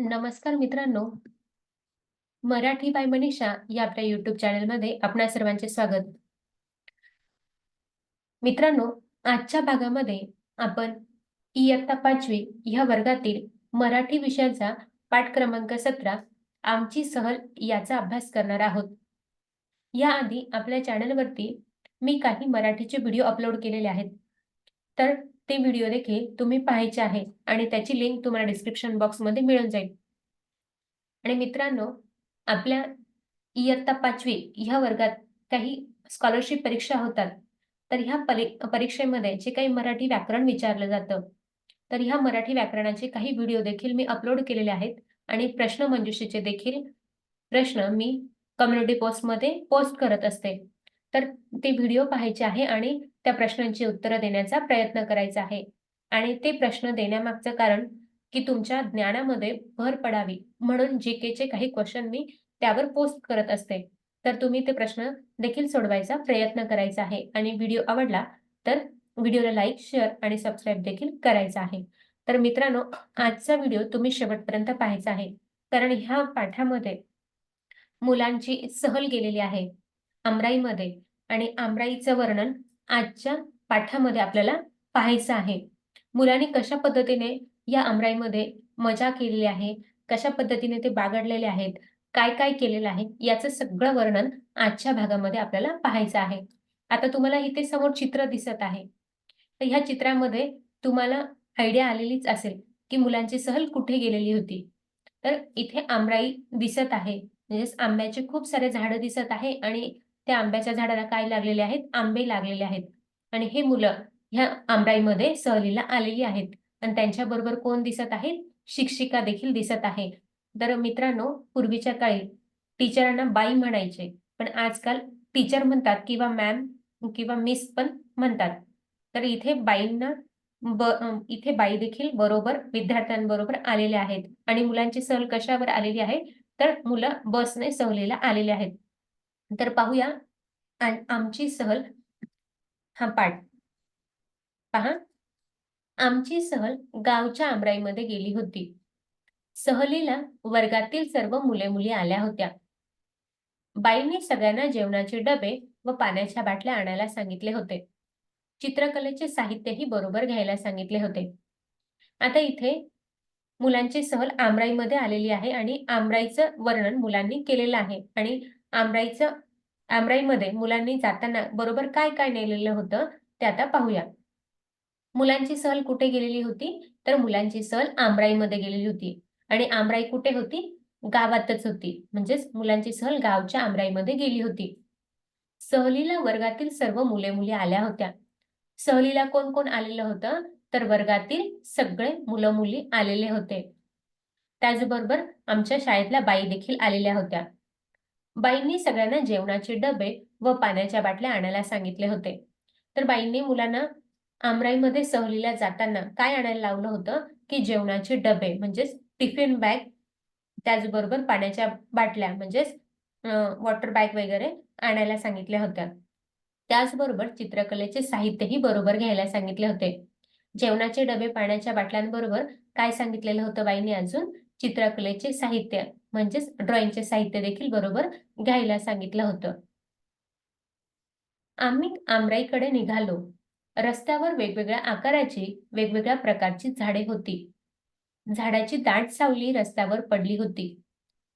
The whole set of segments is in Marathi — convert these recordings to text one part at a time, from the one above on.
नमस्कार मित्रांनो. मराठी बाय मनीषा या आपल्या युट्यूब चॅनलमध्ये आपणा सर्वांचे स्वागत. मित्रांनो आजच्या भागामध्ये आपण इयत्ता पाचवी ह्या वर्गातील मराठी विषयाचा पाठ क्रमांक सतरा आमची सहल याचा अभ्यास करणार आहोत. याआधी आपल्या चॅनलवरती मी काही मराठीचे व्हिडिओ अपलोड केलेले आहेत. तर ते व्हिडिओ देखील तुम्ही पाहायचे आहे आणि त्याची लिंक तुम्हाला डिस्क्रिप्शन बॉक्समध्ये मिळून जाईल. आणि मित्रांनो आपल्या इयत्ता पाचवी ह्या वर्गात काही स्कॉलरशिप परीक्षा होतात. तर ह्या परीक्षेमध्ये जे काही मराठी व्याकरण विचारलं जातं तर ह्या मराठी व्याकरणाचे काही व्हिडिओ देखील मी अपलोड केलेले आहेत आणि प्रश्न मंजुषेचे देखील प्रश्न मी कम्युनिटी पोस्टमध्ये पोस्ट करत असते. तर ते व्हिडिओ पाहायचे आहे आणि त्या प्रश्नांची उत्तरं देण्याचा प्रयत्न करायचा आहे. आणि ते प्रश्न देण्यामागचं कारण की तुमच्या ज्ञानामध्ये भर पडावी म्हणून जी केचे काही क्वेश्चन मी त्यावर पोस्ट करत असते. तर तुम्ही ते प्रश्न देखील सोडवायचा प्रयत्न करायचा आहे. आणि व्हिडिओ आवडला तर व्हिडिओला लाईक शेअर आणि सबस्क्राईब देखील करायचा आहे. तर मित्रांनो आजचा व्हिडिओ तुम्ही शेवटपर्यंत पाहायचा आहे. कारण ह्या पाठामध्ये मुलांची सहल गेलेली आहे. आमराईमध्ये आणि आमराईचं वर्णन आजच्या पाठामध्ये आपल्याला पाहायचं आहे. मुलांनी कशा पद्धतीने या आमराईमध्ये मजा केलेली आहे? कशा पद्धतीने ते बागडलेले आहेत? काय काय केलेलं आहे? याचं सगळं वर्णन आजच्या भागामध्ये आपल्याला पाहायचं आहे. आता तुम्हाला इथे समोर चित्र दिसत आहे. तर ह्या चित्रामध्ये तुम्हाला आयडिया आलेलीच असेल की मुलांची सहल कुठे गेलेली होती. तर इथे आमराई दिसत आहे. म्हणजेच आंब्याचे खूप सारे झाडं दिसत आहे आणि त्या आंब्याच्या झाडाला काय लागलेले आहेत? आंबे लागलेले आहेत. आणि हे मुलं ह्या आंब्याईमध्ये सहलीला आलेली आहेत. आणि त्यांच्या बरोबर कोण दिसत आहेत शिक्षिका देखील दिसत आहे. तर मित्रांनो पूर्वीच्या काळी टीचरांना बाई म्हणायचे पण आजकाल टीचर म्हणतात किंवा मॅम किंवा मिस पण म्हणतात. तर इथे बाईंना ब इथे बाई देखील बरोबर विद्यार्थ्यांबरोबर आलेल्या आहेत. आणि मुलांची सहल कशावर आलेली आहे? तर मुलं बसने सहलीला आलेले आहेत. तर पाहूया. आमची सहल हा पाठ. पहा. आमची सहल गावच्या आमराईमध्ये गेली होती. सहलीला वर्गातील सर्व मुले मुली आल्या होत्या. बाईंनी सगळ्यांना जेवणाचे डबे व पाण्याच्या बाटल्या आणायला सांगितले होते. चित्रकलेचे साहित्यही बरोबर घ्यायला सांगितले होते. आता इथे मुलांची सहल आमराईमध्ये आलेली आहे आणि आमराईचं वर्णन मुलांनी केलेलं आहे आणि आमराईचं आमराईमध्ये मुलांनी जाताना बरोबर काय काय नेलेलं होतं ते आता पाहूया. मुलांची सहल कुठे गेलेली होती? तर मुलांची सहल आमराईमध्ये गेलेली होती. आणि आमराई कुठे होती? गावातच होती. म्हणजेच मुलांची सहल गावच्या आमराईमध्ये गेली होती. सहलीला वर्गातील सर्व मुले मुली आल्या होत्या. सहलीला कोण कोण आलेलं होतं? तर वर्गातील सगळे मुलं मुली आलेले होते. त्याचबरोबर आमच्या शाळेतल्या बाई देखील आलेल्या होत्या. बाईंनी सगळ्यांना जेवणाचे डबे व पाण्याच्या बाटल्या आणायला सांगितले होते. तर बाईंनी मुलांना आमराईमध्ये सहलीला जाताना काय आणायला लावलं होतं? की जेवणाचे डबे म्हणजेच टिफिन बॅग त्याचबरोबर पाण्याच्या बाटल्या म्हणजेच वॉटर बॅग वगैरे आणायला सांगितल्या होत्या. त्याचबरोबर चित्रकलेचे साहित्यही बरोबर घ्यायला सांगितले होते. जेवणाचे डबे पाण्याच्या बाटल्यांबरोबर काय सांगितलेलं होतं बाईंनी अजून? चित्रकलेचे साहित्य म्हणजेच ड्रॉइंगचे साहित्य देखील बरोबर घ्यायला सांगितलं होतं. आम्ही आमराईकडे निघालो. रस्त्यावर वेगवेगळ्या आकाराची वेगवेगळ्या प्रकारची झाडे होती. झाडाची दाट सावली रस्त्यावर पडली होती.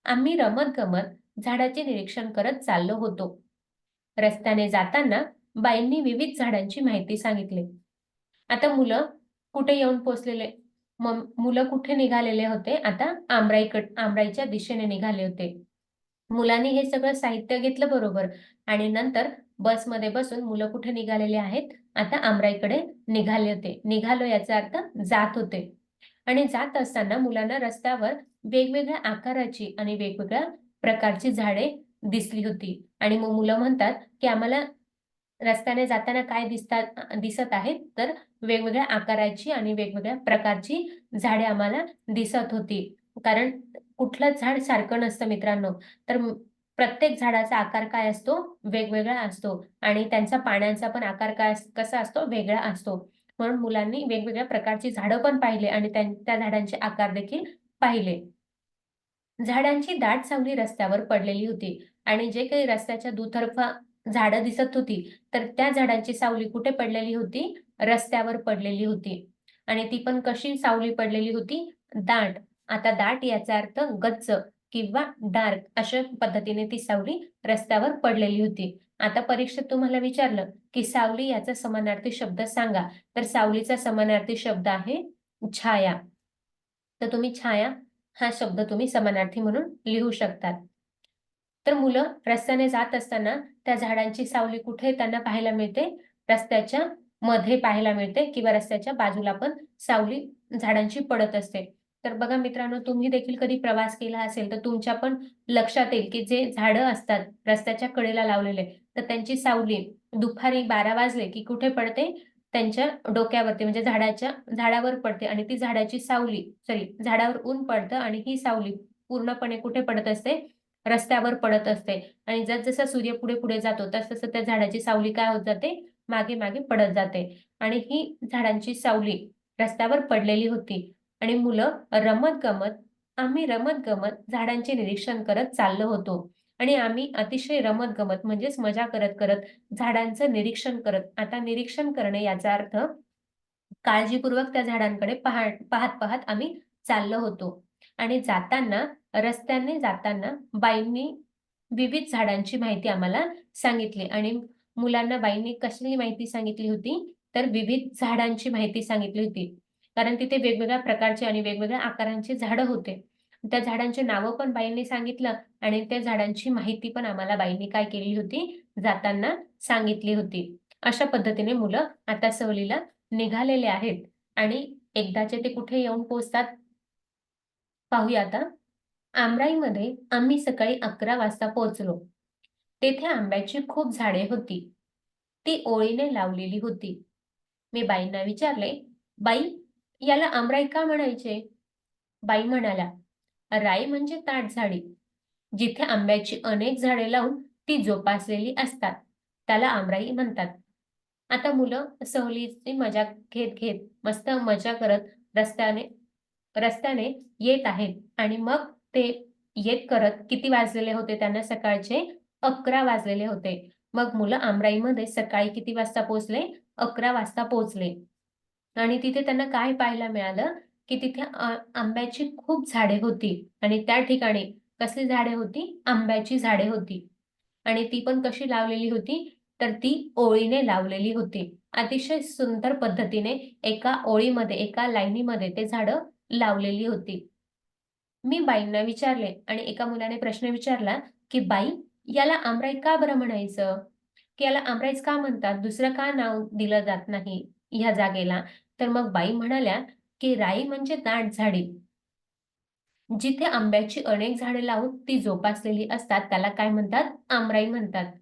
आम्ही रमत गमत झाडाचे निरीक्षण करत चाललो होतो. रस्त्याने जाताना बाईंनी विविध झाडांची माहिती सांगितली. आता मुलं कुठे येऊन पोचलेले? मुलं कुठे निघालेले होते? आता आंबराईकड आमराईच्या दिशेने निघाले होते. मुलांनी हे सगळं साहित्य घेतलं बरोबर आणि नंतर बसमध्ये बसून मुलं कुठे निघालेले आहेत? आता आमराईकडे निघाले होते. निघालो याचा अर्थ जात होते. आणि जात असताना मुलांना रस्त्यावर वेगवेगळ्या आकाराची आणि वेगवेगळ्या प्रकारची झाडे दिसली होती. आणि मग मुलं म्हणतात की आम्हाला रस्त्याने जाताना काय दिसतात दिसत आहेत? तर वेगवेगळ्या आकाराची आणि वेगवेगळ्या प्रकारची झाडे आम्हाला दिसत होती. कारण कुठलं झाड सारखं नसतं मित्रांनो. तर प्रत्येक झाडाचा आकार काय असतो? वेगवेगळा असतो. आणि त्यांचा पाण्याचा पण आकार काय कसा असतो? वेगळा असतो. म्हणून मुलांनी वेगवेगळ्या प्रकारची झाडं पण पाहिले आणि त्या झाडांचे आकार देखील पाहिले. झाडांची दाट सावली रस्त्यावर पडलेली होती. आणि जे काही रस्त्याच्या दुतर्फा झाडं दिसत होती तर त्या झाडांची सावली कुठे पडलेली होती? रस्त्यावर पडलेली होती. आणि ती पण कशी सावली पडलेली होती? दाट. आता दाट याचा अर्थ गच्च किंवा डार्क अशा पद्धतीने ती सावली रस्त्यावर पडलेली होती. आता परीक्षेत तुम्हाला विचारलं की सावली याचा समानार्थी शब्द सांगा. तर सावलीचा समानार्थी शब्द आहे छाया. तर तुम्ही छाया हा शब्द तुम्ही समानार्थी म्हणून लिहू शकतात. तर मुलं रस्त्याने जात असताना त्या झाडांची सावली कुठे त्यांना पाहायला मिळते? रस्त्याच्या मध्ये पाहायला मिळते किंवा रस्त्याच्या बाजूला पण सावली झाडांची पडत असते. तर बघा मित्रांनो तुम्ही देखील कधी प्रवास केला असेल तर तुमच्या पण लक्षात येईल की जे झाडं असतात रस्त्याच्या कडेला लावलेले तर त्यांची सावली दुपारी बारा वाजले की कुठे पडते? त्यांच्या डोक्यावरती म्हणजे झाडाच्या झाडावर पडते आणि ती झाडाची सावली सॉरी झाडावर ऊन पडतं आणि ही सावली पूर्णपणे कुठे पडत असते? रस्त्यावर पडत असते. आणि जसजसा सूर्य पुढे पुढे जातो तस तसं त्या झाडाची सावली काय होत जाते? मागे मागे पडत जाते. आणि ही झाडांची सावली रस्त्यावर पडलेली होती. आणि मुलं रमत गमत आम्ही रमत गमत झाडांचे निरीक्षण करत चाललो होतो. आणि आम्ही अतिशय रमत गमत म्हणजेच मजा करत करत झाडांचं निरीक्षण करत आता निरीक्षण करणे याचा अर्थ काळजीपूर्वक त्या झाडांकडे पाहत पाहत पाहत आम्ही चाललो होतो. आणि जाताना रस्त्याने जाताना बाईंनी विविध झाडांची माहिती आम्हाला सांगितली. आणि मुलांना बाईंनी कसली माहिती सांगितली होती? तर विविध झाडांची माहिती सांगितली होती. कारण तिथे वेगवेगळ्या प्रकारचे आणि वेगवेगळ्या आकारांचे झाडं होते. त्या झाडांची नावं पण बाईंनी सांगितलं आणि त्या झाडांची माहिती पण आम्हाला बाईंनी काय केली होती? जाताना सांगितली होती. अशा पद्धतीने मुलं आता सहलीला निघालेले आहेत. आणि एकदाचे ते कुठे येऊन पोहोचतात? पाहूया आता. आमराईमध्ये आम्ही सकाळी अकरा वाजता पोहोचलो. तेथे आंब्याची खूप झाडे होती. ती ओळीने लावलेली होती. मी बाईंना विचारले बाई याला आमराई का म्हणायचे? बाई म्हणाला राई म्हणजे ताट झाडी. जिथे आंब्याची अनेक झाडे लावून ती जोपासलेली असतात त्याला आमराई म्हणतात. आता मुलं सहलीची मजा घेत घेत मस्त मजा करत रस्त्याने रस्त्याने येत आहेत आणि मग ते येत करत किती वाजलेले होते त्यांना सकाळचे? अकरा वाजलेले होते. मग मुलं आमराईमध्ये सकाळी किती वाजता पोहोचले? अकरा वाजता पोहोचले. आणि तिथे त्यांना काय पाहायला मिळालं? की तिथे आंब्याची खूप झाडे होती. आणि त्या ठिकाणी कसली झाडे होती? आंब्याची झाडे होती. आणि ती पण कशी लावलेली होती? तर ती ओळीने लावलेली होती. अतिशय सुंदर पद्धतीने एका ओळीमध्ये एका लाईनीमध्ये ते झाडं लावलेली होती. मी बाईंना विचारले आणि एका मुलाने प्रश्न विचारला की बाई याला आमराई का बरं म्हणायचं? की याला आमराईच का म्हणतात? दुसरं का नाव दिलं जात नाही ह्या जागेला? तर मग बाई म्हणाल्या की राई म्हणजे दाट झाडी. जिथे आंब्याची अनेक झाडे लावून ती जोपासलेली असतात त्याला काय म्हणतात? आमराई म्हणतात.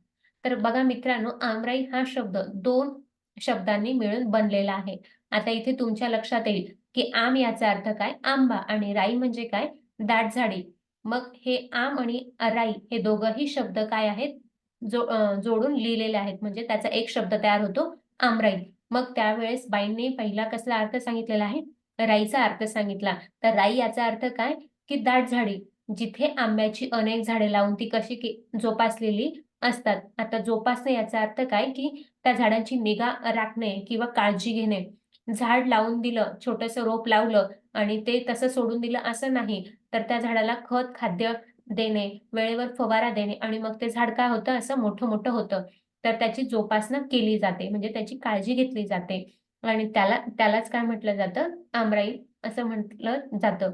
तर बघा मित्रांनो आमराई हा शब्द दोन शब्दांनी मिळून बनलेला आहे. आता इथे तुमच्या लक्षात येईल की आम याचा अर्थ काय? आंबा. आणि राई म्हणजे काय? दाट झाडी. मग हे आम आणि राई हे दोघंही शब्द काय आहेत? जो जोडून लिहिलेले आहेत. म्हणजे त्याचा एक शब्द तयार होतो आमराई. मग त्यावेळेस बाईंनी पहिला कसला अर्थ सांगितलेला आहे? राईचा अर्थ सांगितला. तर राई याचा अर्थ काय? की दाट झाडी. जिथे आंब्याची अनेक झाडे लावून ती कशी जोपासलेली असतात. आता जोपासणे याचा अर्थ काय? की त्या झाडांची निगा राखणे किंवा काळजी घेणे. झाड लावून दिलं छोटस रोप लावलं आणि ते तसं सोडून दिलं असं नाही तर त्या झाडाला खत खाद्य देणे वेळेवर फवारा देणे आणि मग ते झाड काय होतं? असं मोठं मोठं होतं. तर त्याची जोपासना केली जाते म्हणजे त्याची काळजी घेतली जाते आणि त्याला त्यालाच काय म्हटलं जातं? आमराई असं म्हटलं जातं.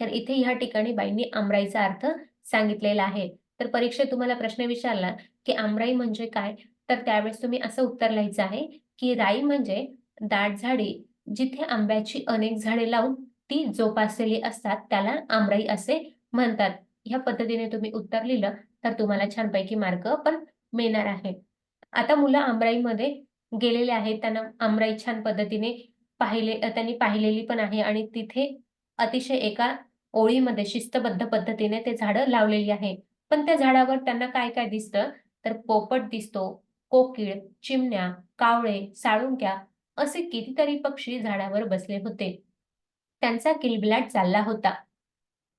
तर इथे ह्या ठिकाणी बाईंनी आमराईचा अर्थ सांगितलेला आहे. तर परीक्षेत तुम्हाला प्रश्न विचारला की आमराई म्हणजे काय? तर त्यावेळेस तुम्ही असं उत्तर लिहायचं आहे की राई म्हणजे दाट झाडी जिथे आंब्याची अनेक झाडे लावून ती जोपासलेली असतात त्याला आमराई असे म्हणतात. ह्या पद्धतीने तुम्ही उत्तर लिहिलं तर तुम्हाला छानपैकी मार्क पण मिळणार आहे. आता मुलं आमराईमध्ये गेलेले आहेत त्यांना आमराई छान पद्धतीने पाहिले त्यांनी पाहिलेली पण आहे आणि तिथे अतिशय एका ओळीमध्ये शिस्तबद्ध पद्धतीने ते झाडं लावलेली आहे. पण त्या झाडावर त्यांना काय काय दिसतं? तर पोपट दिसतो कोकिळ चिमण्या कावळे साळुंक्या असे कितीतरी पक्षी झाडावर बसले होते. त्यांचा किलबिलाट चालला होता.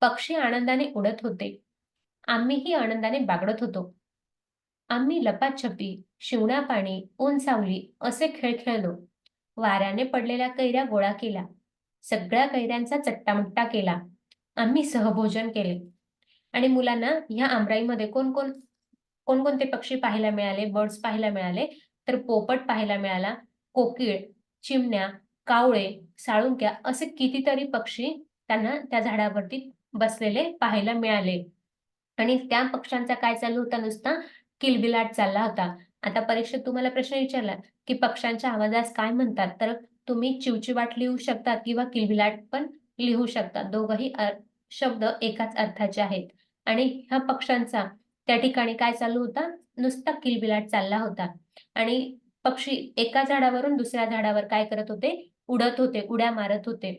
पक्षी आनंदाने उडत होते. आम्हीही आनंदाने बागडत होतो. आम्ही लपाछपी शिवणा पाणी ऊन सावली असे खेळ खेळलो. वाऱ्याने पडलेल्या कैऱ्या गोळा केला सगळ्या कैऱ्यांचा चट्टामट्टा केला. आम्ही सहभोजन केले. आणि मुलांना ह्या आमराईमध्ये कोण कोण कोणकोणते पक्षी पाहायला मिळाले? बर्ड्स पाहायला मिळाले? तर पोपट पाहायला मिळाला. कोकिळ चिमण्या कावळे साळुंक्या असे कितीतरी पक्षी त्यांना त्या झाडावरती बसलेले पाहायला मिळाले. आणि त्या पक्ष्यांचा काय चालू होता नुसता किलबिलाट चालला होता. आता परीक्षेत तुम्हाला प्रश्न विचारला की पक्ष्यांच्या आवाजास काय म्हणतात? तर तुम्ही चिवचिवाट लिहू शकतात किंवा किलबिलाट पण लिहू शकता. दोघही शब्द एकाच अर्थाचे आहेत. आणि ह्या पक्ष्यांचा त्या ठिकाणी काय चालू होता? नुसता किलबिलाट चालला होता. आणि पक्षी एका झाडावरून दुसऱ्या झाडावर काय करत होते? उडत होते उड्या मारत होते.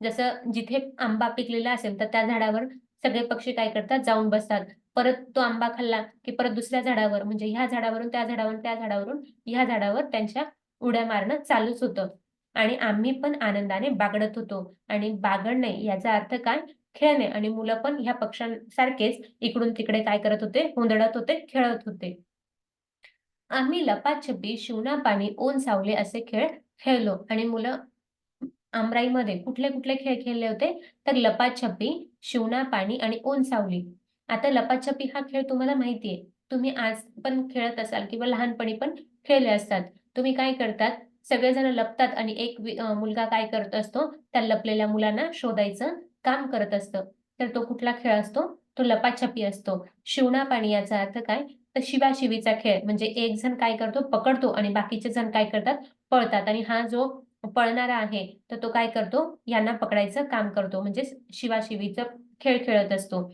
जसं जिथे आंबा पिकलेला असेल तर त्या झाडावर सगळे पक्षी काय करतात? जाऊन बसतात. परत तो आंबा खाल्ला की परत दुसऱ्या झाडावर म्हणजे ह्या झाडावरून त्या झाडावरून त्या झाडावरून ह्या झाडावर त्यांच्या उड्या मारणं चालूच होतं. आणि आम्ही पण आनंदाने बागडत होतो. आणि बागडणे याचा अर्थ काय? खेळणे. आणि मुलं पण ह्या पक्ष्यांसारखेच इकडून तिकडे काय करत होते? हुंदडत होते खेळत होते. आम्ही लपाछपी शिवना पाणी ओन सावले असे खेळ खेळलो. आणि मुलं आमराईमध्ये कुठले कुठले खेळ खेळले होते? तर लपाछपी शिवना पाणी आणि ओन सावली. आता लपाछपी हा खेळ तुम्हाला माहितीये. तुम्ही आज पण खेळत असाल किंवा लहानपणी पण खेळले असतात. तुम्ही काय करतात? सगळेजण लपतात आणि एक मुलगा काय करत असतो? त्या लपलेल्या मुलांना शोधायचं काम करत असतं. तर तो कुठला खेळ असतो? तो लपाछपी असतो. शिवणा पाणी याचा अर्थ काय? शिवाशिवीचा खेळ. म्हणजे एक जण काय करतो पकडतो आणि बाकीचे जण काय करतात पळतात. आणि हा जो पळणारा आहे तर तो काय करतो यांना पकडायचं काम करतो. म्हणजे शिवाशिवीचा खेळ खेळत असतो.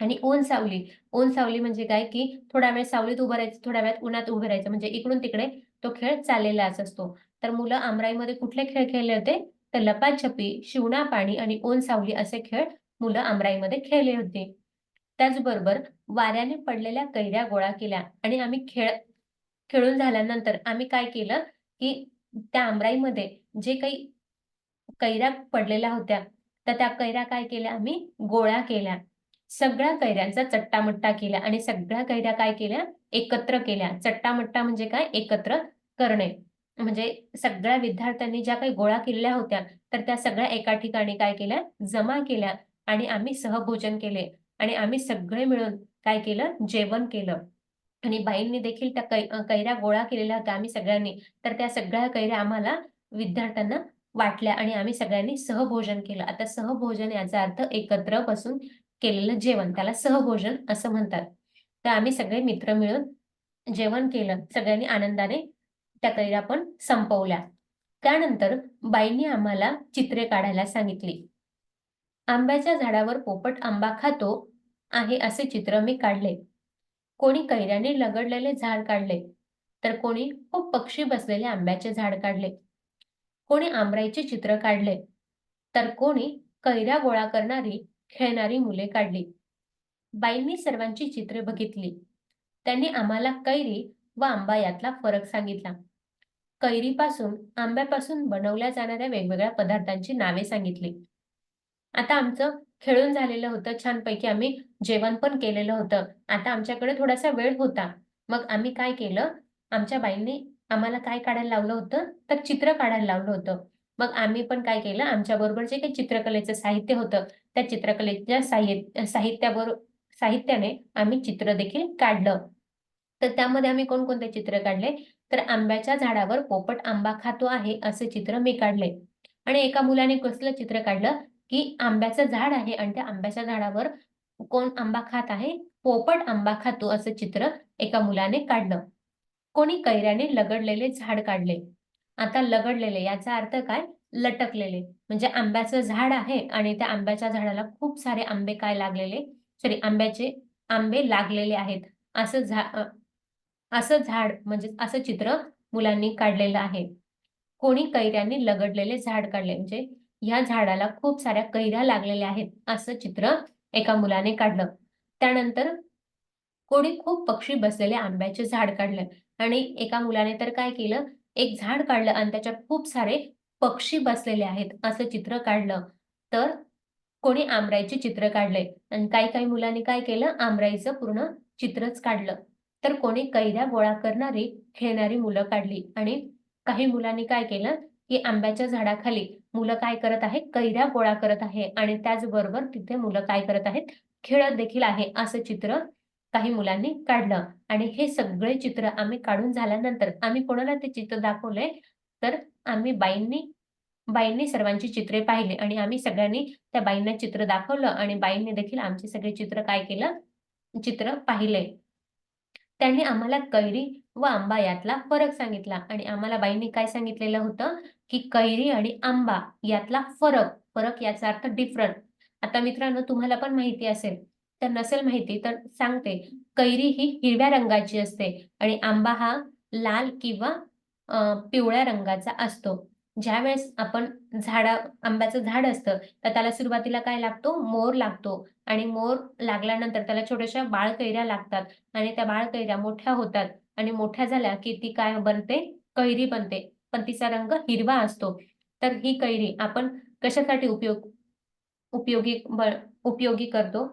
आणि ओन सावली. ओन सावली म्हणजे काय की थोड्या वेळ सावलीत उभं राहायचं थोड्या वेळात उन्हात उभं राहायचं. म्हणजे इकडून तिकडे तो खेळ चाललेलाच असतो. तर मुलं आमराईमध्ये कुठले खेळ खेळले होते? तर लपाछपी शिवणा पाणी आणि ओन सावली असे खेळ मुलं आमराईमध्ये खेळले होते. त्याचबरोबर वाऱ्याने पडलेल्या कैऱ्या गोळा केल्या आणि आम्ही खेळ खेळून झाल्यानंतर आम्ही काय केलं की त्या आमराईमध्ये जे काही कैऱ्या पडलेल्या होत्या तर त्या कैऱ्या काय केल्या आम्ही? गोळा केल्या. सगळ्या कैऱ्यांचा चट्टामट्टा केल्या आणि सगळ्या कैऱ्या काय केल्या? एकत्र केल्या. चट्टामट्टा म्हणजे काय? एकत्र करणे. म्हणजे सगळ्या विद्यार्थ्यांनी ज्या काही गोळा केलेल्या होत्या तर त्या सगळ्या एका ठिकाणी काय केल्या? जमा केल्या आणि आम्ही सहभोजन केले. आणि आम्ही सगळे मिळून काय केलं? जेवण केलं. आणि बाईंनी देखील त्या कै कैऱ्या गोळा केलेल्या होत्या आम्ही सगळ्यांनी. तर त्या सगळ्या कैऱ्या आम्हाला विद्यार्थ्यांना वाटल्या आणि आम्ही सगळ्यांनी सहभोजन केलं. आता सहभोजन याचा अर्थ एकत्र बसून केलेलं जेवण. त्याला सहभोजन असं म्हणतात. तर आम्ही सगळे मित्र मिळून जेवण केलं. सगळ्यांनी आनंदाने त्या कैऱ्या पण संपवल्या. त्यानंतर बाईंनी आम्हाला चित्रे काढायला सांगितली. आंब्याच्या झाडावर पोपट आंबा खातो आहे असे चित्र मी काढले. कोणी कैऱ्याने लगडलेले झाड काढले तर कोणी खूप पक्षी बसलेले आंब्याचे झाड काढले. कोणी आंबराईचे चित्र काढले तर कोणी कैऱ्या गोळा करणारी खेळणारी मुले काढली. बाईंनी सर्वांची चित्रे बघितली. त्यांनी आम्हाला कैरी व आंबा यातला फरक सांगितला. कैरीपासून आंब्यापासून बनवल्या जाणाऱ्या वेगवेगळ्या पदार्थांची नावे सांगितली. आता आमचं खेळून झालेलं होतं छानपैकी आम्ही जेवण पण केलेलं होतं. आता आमच्याकडे थोडासा वेळ होता. मग आम्ही काय केलं? आमच्या बाईंनी आम्हाला काय काढायला लावलं होतं? तर चित्र काढायला लावलं होतं. मग आम्ही पण काय केलं? आमच्या बरोबर जे काही चित्रकलेचं साहित्य होतं त्या चित्रकलेच्या साहित्य साहित्याबरोबर साहित्याने आम्ही चित्र देखील काढलं. तर त्यामध्ये आम्ही कोणकोणते चित्र काढले? तर आंब्याच्या झाडावर पोपट आंबा खातो आहे असे चित्र मी काढले. आणि एका मुलाने कसलं चित्र काढलं? की आंब्याचं झाड आहे आणि त्या आंब्याच्या झाडावर कोण आंबा खात आहे? पोपट आंबा खातो असं चित्र एका मुलाने काढलं. कोणी कैऱ्याने लगडलेले झाड काढले. आता लगडलेले याचा अर्थ काय? लटकलेले. म्हणजे आंब्याचं झाड आहे आणि त्या आंब्याच्या झाडाला खूप सारे आंबे काय लागलेले? सॉरी आंब्याचे आंबे लागलेले आहेत. असं झा असं झाड म्हणजे असं चित्र मुलांनी काढलेलं आहे. कोणी कैऱ्याने लगडलेले झाड काढले. म्हणजे या झाडाला खूप साऱ्या कैऱ्या लागलेल्या आहेत असं चित्र एका मुलाने काढलं. त्यानंतर कोणी खूप पक्षी बसलेले आंब्याचे झाड काढलं आणि एका मुलाने तर काय केलं एक झाड काढलं आणि त्याच्यात खूप सारे पक्षी बसलेले आहेत असं चित्र काढलं. तर कोणी आमराईचे चित्र काढले आणि काही काही मुलांनी काय केलं आमराईचं पूर्ण चित्रच काढलं. तर कोणी कैऱ्या गोळा करणारी खेळणारी मुलं काढली आणि काही मुलांनी काय केलं की आंब्याच्या झाडाखाली मुलं काय करत आहे कैऱ्या गोळा करत आहे आणि त्याचबरोबर तिथे मुलं काय करत आहेत? खेळत देखील आहे असं चित्र काही मुलांनी काढलं. आणि हे सगळे चित्र आम्ही काढून झाल्यानंतर आम्ही कोणाला ते चित्र दाखवले तर आम्ही बाईंनी बाईंनी सर्वांची चित्रे पाहिले आणि आम्ही सगळ्यांनी त्या बाईंना चित्र दाखवलं आणि बाईंनी देखील आमचे सगळे चित्र काय केलं? चित्र पाहिले. त्यांनी आम्हाला कैरी व आंबा यातला फरक सांगितला आणि आम्हाला बाईंनी काय सांगितलेलं होतं? की कैरी आणि आंबा यातला फरक फरक याचा अर्थ डिफरंट आता मित्रांनो तुम्हाला पण माहिती असेल तर नसेल माहिती तर सांगते. कैरी ही हिरव्या रंगाची असते आणि आंबा हा लाल किंवा पिवळ्या रंगाचा असतो. ज्यावेळेस आपण झाडा आंब्याचं झाड असतं तर त्याला सुरुवातीला काय लागतो? मोर लागतो. आणि मोर लागल्यानंतर त्याला छोट्याशा बाळकैऱ्या लागतात आणि त्या बाळकैऱ्या मोठ्या होतात आणि मोठ्या झाल्या की ती काय बनते? कैरी बनते. पण तिचा रंग हिरवा असतो. तर ही कैरी आपण कशासाठी उपयोग उपयोगी उपयोगी करतो?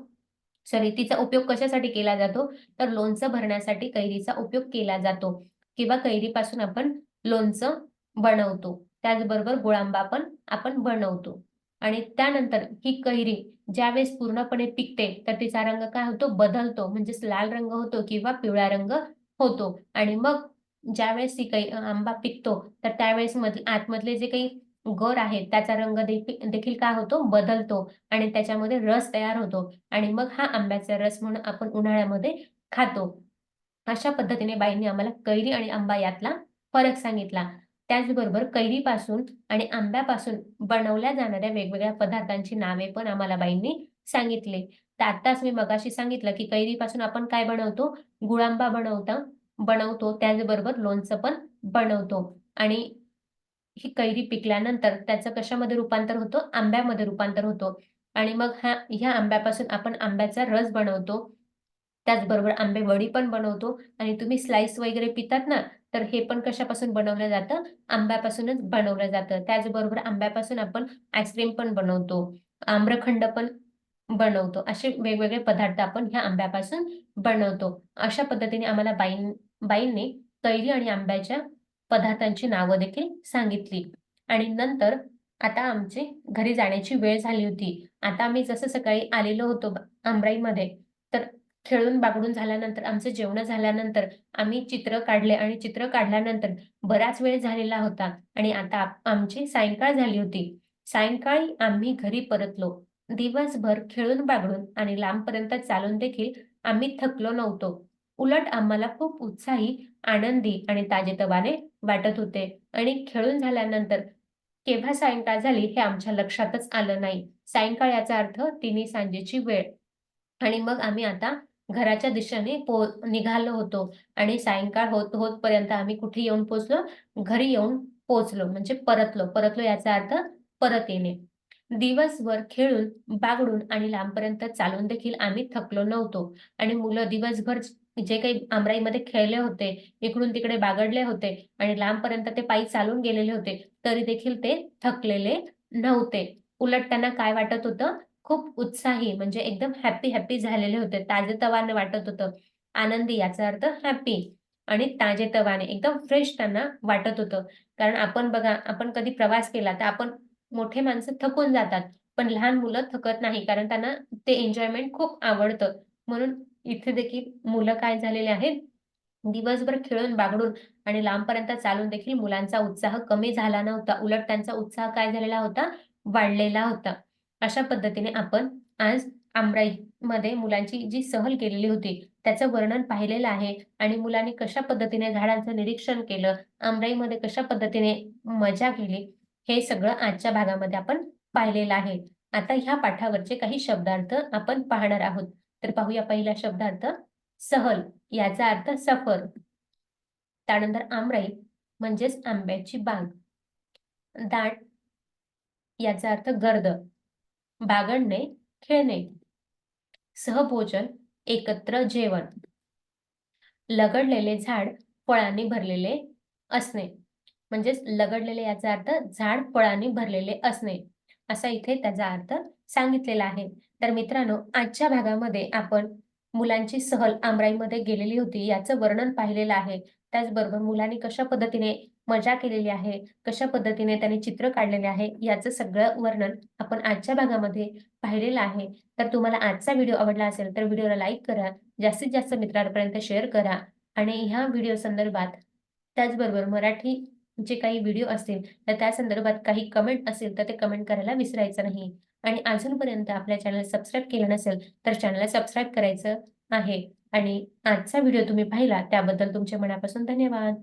सॉरी तिचा उपयोग कशासाठी केला जातो? तर लोणचं भरण्यासाठी कैरीचा उपयोग केला जातो. किंवा कैरीपासून आपण लोणचं बनवतो. त्याचबरोबर गुळांबा पण आपण बनवतो. आणि त्यानंतर ही कैरी ज्यावेळेस पूर्णपणे पिकते तर तिचा रंग काय होतो? बदलतो. म्हणजेच लाल रंग होतो किंवा पिवळा रंग होतो. आणि मग ज्यावेळेस काही आंबा पिकतो तर त्यावेळेस आतमधले जे काही गर आहेत त्याचा रंग देखील काय होतो? बदलतो आणि त्याच्यामध्ये रस तयार होतो आणि मग हा आंब्याचा रस म्हणून आपण उन्हाळ्यामध्ये खातो. अशा पद्धतीने बाईंनी आम्हाला कैरी आणि आंबा यातला फरक सांगितला. त्याचबरोबर कैरीपासून आणि आंब्यापासून बनवल्या जाणाऱ्या वेगवेगळ्या पदार्थांची नावे पण आम्हाला बाईंनी सांगितले. तर आताच मी मगाशी सांगितलं की कैरीपासून आपण काय बनवतो? गुळांबा बनवता. बनवतो त्याचबरोबर लोणचं पण बनवतो. आणि ही कैरी पिकल्यानंतर त्याचं कशामध्ये रूपांतर होतं? आंब्यामध्ये रूपांतर होतो. आणि मग हा ह्या आंब्यापासून आपण आंब्याचा रस बनवतो. त्याचबरोबर आंबे वडी पण बनवतो. आणि तुम्ही स्लाइस वगैरे पितात ना तर हे पण कशापासून बनवलं जातं? आंब्यापासूनच बनवलं जातं. त्याचबरोबर आंब्यापासून आपण आईस्क्रीम पण बनवतो. आम्रखंड पण बनवतो. असे वेगवेगळे पदार्थ आपण ह्या आंब्यापासून बनवतो. अशा पद्धतीने आम्हाला बाईं बाईंनी कैरी आणि आंब्याच्या पदार्थांची नावं देखील सांगितली. आणि नंतर आता आमची घरी जाण्याची वेळ झाली होती. आता आम्ही जसं सकाळी आलेलो होतो आमराईमध्ये तर खेळून बागडून झाल्यानंतर आमचं जेवण झाल्यानंतर आम्ही चित्र काढले आणि चित्र काढल्यानंतर बराच वेळ झालेला होता. आणि आता आमची सायंकाळ झाली होती. सायंकाळी आम्ही घरी परतलो. दिवसभर खेळून बागडून आणि लांबपर्यंत चालून देखील आम्ही थकलो नव्हतो. उलट आम्हाला खूप उत्साही आनंदी आणि ताजेतवाने वाटत होते आणि खेळून झाल्यानंतर केव्हा सायंकाळ झाली हे आमच्या लक्षातच आलं नाही. सायंकाळ याचा अर्थ तिन्ही सांजेची वेळ. आणि मग आम्ही आता घराच्या दिशेने पो निघालो होतो आणि सायंकाळ होत होतपर्यंत आम्ही कुठे येऊन पोचलो? घरी येऊन पोचलो म्हणजे परतलो. परतलो याचा अर्थ परत येणे. दिवसभर खेळून बागडून आणि लांबपर्यंत चालून देखील आम्ही थकलो नव्हतो आणि मुलं दिवसभर जे काही आमराईमध्ये खेळले होते इकडून तिकडे बागडले होते आणि लांबपर्यंत ते पायी चालून गेलेले होते तरी देखील ते थकलेले नव्हते. उलट त्यांना काय वाटत होतं? खूप उत्साही म्हणजे एकदम हॅप्पी हॅप्पी झालेले होते. ताजेतवाने वाटत होतं. आनंदी याचा अर्थ हॅप्पी आणि ताजेतवाने एकदम फ्रेश त्यांना वाटत होतं. कारण आपण बघा आपण कधी प्रवास केला तर आपण मोठे माणसं थकून जातात. पण लहान मुलं थकत नाही कारण त्यांना ते एन्जॉयमेंट खूप आवडतं. म्हणून इथे देखील मुलं काय झालेले आहेत? दिवसभर खेळून बागडून आणि लांबपर्यंत चालून देखील मुलांचा उत्साह कमी झाला नव्हता. उलट त्यांचा उत्साह काय झालेला होता? वाढलेला होता. अशा पद्धतीने आपण आज आमराई मध्ये मुलांची जी सहल केलेली होती त्याचं वर्णन पाहिलेलं आहे आणि मुलांनी कशा पद्धतीने झाडांचं निरीक्षण केलं आमराईमध्ये कशा पद्धतीने मजा केली हे सगळं आजच्या भागामध्ये आपण पाहिलेलं आहे. आता ह्या पाठावरचे काही शब्दार्थ आपण पाहणार आहोत. तर पाहूया पहिला शब्दार्थ सहल याचा अर्थ सफर. त्यानंतर आमराई म्हणजेच आंब्याची बाग. दाट याचा अर्थ गर्द. बागडणे खेळणे. सहभोजन एकत्र जेवण. लगडलेले झाड फळांनी भरलेले असणे. म्हणजेच लगडलेले याचा अर्थ झाड फळांनी भरलेले असणे. असा इथे त्याचा अर्थ सांगितलेला आहे. तर मित्रांनो आजच्या भागामध्ये आपण मुलांची सहल आमराईमध्ये गेलेली होती याचं वर्णन पाहिलेलं आहे. त्याचबरोबर मुलांनी कशा पद्धतीने मजा केलेली आहे कशा पद्धतीने त्यांनी चित्र काढलेले आहे याचं सगळं वर्णन आपण आजच्या भागामध्ये पाहिलेलं आहे. तर तुम्हाला आजचा व्हिडिओ आवडला असेल तर व्हिडिओला लाईक करा जास्तीत जास्त मित्रांपर्यंत शेअर करा आणि ह्या व्हिडिओ संदर्भात त्याचबरोबर मराठी जे काही व्हिडिओ असतील तर त्या संदर्भात काही कमेंट असेल तर ते कमेंट करायला विसरायचं नाही. आणि अजूनपर्यंत आपल्या चॅनल सबस्क्राईब केलं नसेल तर चॅनलला सबस्क्राईब करायचं आहे. आणि आजचा व्हिडिओ तुम्ही पाहिला त्याबद्दल तुमच्या मनापासून धन्यवाद.